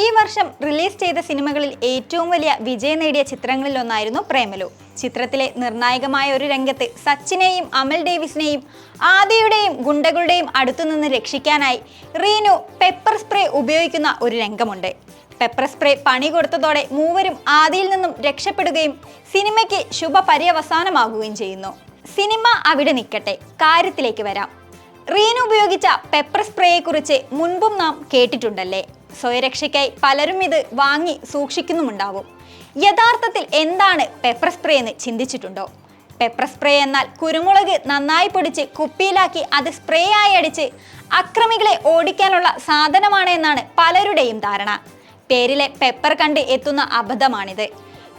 ഈ വർഷം റിലീസ് ചെയ്ത സിനിമകളിൽ ഏറ്റവും വലിയ വിജയം നേടിയ ചിത്രങ്ങളിലൊന്നായിരുന്നു പ്രേമലു. ചിത്രത്തിലെ നിർണായകമായ ഒരു രംഗത്ത് സച്ചിനെയും അമൽ ഡേവിസിനെയും ആദിയുടെയും ഗുണ്ടകളുടെയും അടുത്തുനിന്ന് രക്ഷിക്കാനായി റീനു പെപ്പർ സ്പ്രേ ഉപയോഗിക്കുന്ന ഒരു രംഗമുണ്ട്. പെപ്പർ സ്പ്രേ പണി കൊടുത്തതോടെ മൂവരും ആദിയിൽ നിന്നും രക്ഷപ്പെടുകയും സിനിമയ്ക്ക് ശുഭ പര്യവസാനമാകുകയും ചെയ്യുന്നു. സിനിമ അവിടെ നിൽക്കട്ടെ കാര്യത്തിലേക്ക് വരാം. റീനു ഉപയോഗിച്ച പെപ്പർ സ്പ്രേയെക്കുറിച്ച് മുൻപും നാം കേട്ടിട്ടുണ്ടല്ലേ? സ്വയരക്ഷയ്ക്കായി പലരും ഇത് വാങ്ങി സൂക്ഷിക്കുന്നുമുണ്ടാവും. യഥാർത്ഥത്തിൽ എന്താണ് പെപ്പർ സ്പ്രേ എന്ന് ചിന്തിച്ചിട്ടുണ്ടോ? പെപ്പർ സ്പ്രേ എന്നാൽ കുരുമുളക് നന്നായി പൊടിച്ച് കുപ്പിയിലാക്കി അത് സ്പ്രേ ആയി അടിച്ച് അക്രമികളെ ഓടിക്കാനുള്ള സാധനമാണ് എന്നാണ് പലരുടെയും ധാരണ. പേരിലെ പെപ്പർ കണ്ട് എത്തുന്ന അബദ്ധമാണിത്.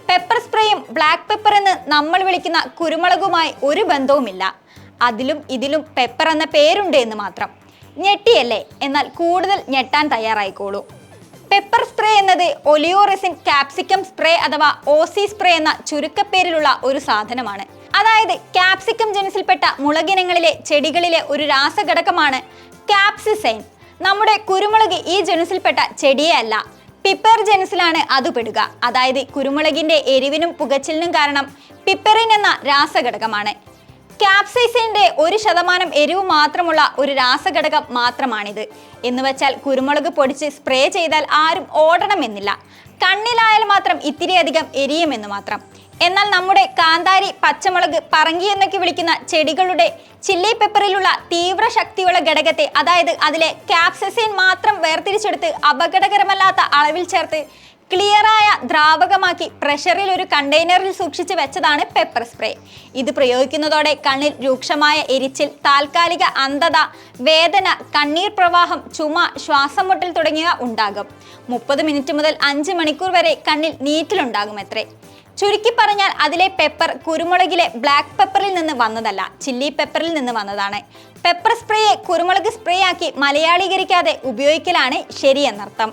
പെപ്പർ സ്പ്രേയും ബ്ലാക്ക് പെപ്പർ എന്ന് നമ്മൾ വിളിക്കുന്ന കുരുമുളകുമായി ഒരു ബന്ധവുമില്ല. അതിലും ഇതിലും പെപ്പർ എന്ന പേരുണ്ട് എന്ന് മാത്രം. ഞെട്ടിയല്ലേ? എന്നാൽ കൂടുതൽ ഞെട്ടാൻ തയ്യാറായിക്കോളൂ. പെപ്പർ സ്പ്രേ എന്നത് ഒലിയോറെസിൻ കാപ്സിക്കം സ്പ്രേ അഥവാ ഓസി സ്പ്രേ എന്ന ചുരുക്കപ്പേരിലുള്ള ഒരു സാധനമാണ്. അതായത് കാപ്സിക്കം ജനസിൽപ്പെട്ട മുളകിനങ്ങളിലെ ചെടികളിലെ ഒരു രാസഘടകമാണ് കാപ്സിസൈൻ നമ്മുടെ കുരുമുളക് ഈ ജനുസിൽപ്പെട്ട ചെടിയെ അല്ല പിപ്പർ ജനുസിലാണ് അത് പെടുക. അതായത് കുരുമുളകിന്റെ എരിവിനും പുകച്ചിലിനും കാരണം പിപ്പറിൻ എന്ന രാസഘടകമാണ്. ക്യാപ്സൈസിന്റെ ഒരു ശതമാനം എരിവ് മാത്രമുള്ള ഒരു രാസഘടകം മാത്രമാണിത്. എന്ന് വെച്ചാൽ കുരുമുളക് പൊടിച്ച് സ്പ്രേ ചെയ്താൽ ആരും ഓടണമെന്നില്ല. കണ്ണിലായാൽ മാത്രം ഇത്തിരിയധികം എരിയുമെന്ന് മാത്രം. എന്നാൽ നമ്മുടെ കാന്താരി പച്ചമുളക് പറങ്കി എന്നൊക്കെ വിളിക്കുന്ന ചെടികളുടെ ചില്ലി പെപ്പറിലുള്ള തീവ്ര ശക്തിയുള്ള ഘടകത്തെ അതായത് അതിലെ ക്യാപ്സസിൻ മാത്രം വേർതിരിച്ചെടുത്ത് അപകടകരമല്ലാത്ത അളവിൽ ചേർത്ത് ക്ലിയറായ ദ്രാവകമാക്കി പ്രഷറിൽ ഒരു കണ്ടെയ്നറിൽ സൂക്ഷിച്ച് വെച്ചതാണ് പെപ്പർ സ്പ്രേ. ഇത് പ്രയോഗിക്കുന്നതോടെ കണ്ണിൽ രൂക്ഷമായ എരിച്ചിൽ താൽക്കാലിക അന്ധത വേദന കണ്ണീർ പ്രവാഹം ചുമ ശ്വാസം മുട്ടൽ തുടങ്ങിയവ ഉണ്ടാകും. മുപ്പത് മിനിറ്റ് മുതൽ അഞ്ച് മണിക്കൂർ വരെ കണ്ണിൽ നീറ്റിലുണ്ടാകും എത്രേ ചുരുക്കി പറഞ്ഞാൽ അതിലെ പെപ്പർ കുരുമുളകിലെ ബ്ലാക്ക് പെപ്പറിൽ നിന്ന് വന്നതല്ല ചില്ലി പെപ്പറിൽ നിന്ന് വന്നതാണ്. പെപ്പർ സ്പ്രേയെ കുരുമുളക് സ്പ്രേ ആക്കി മലയാളീകരിക്കാതെ ഉപയോഗിക്കലാണ് ശരിയെന്നർത്ഥം.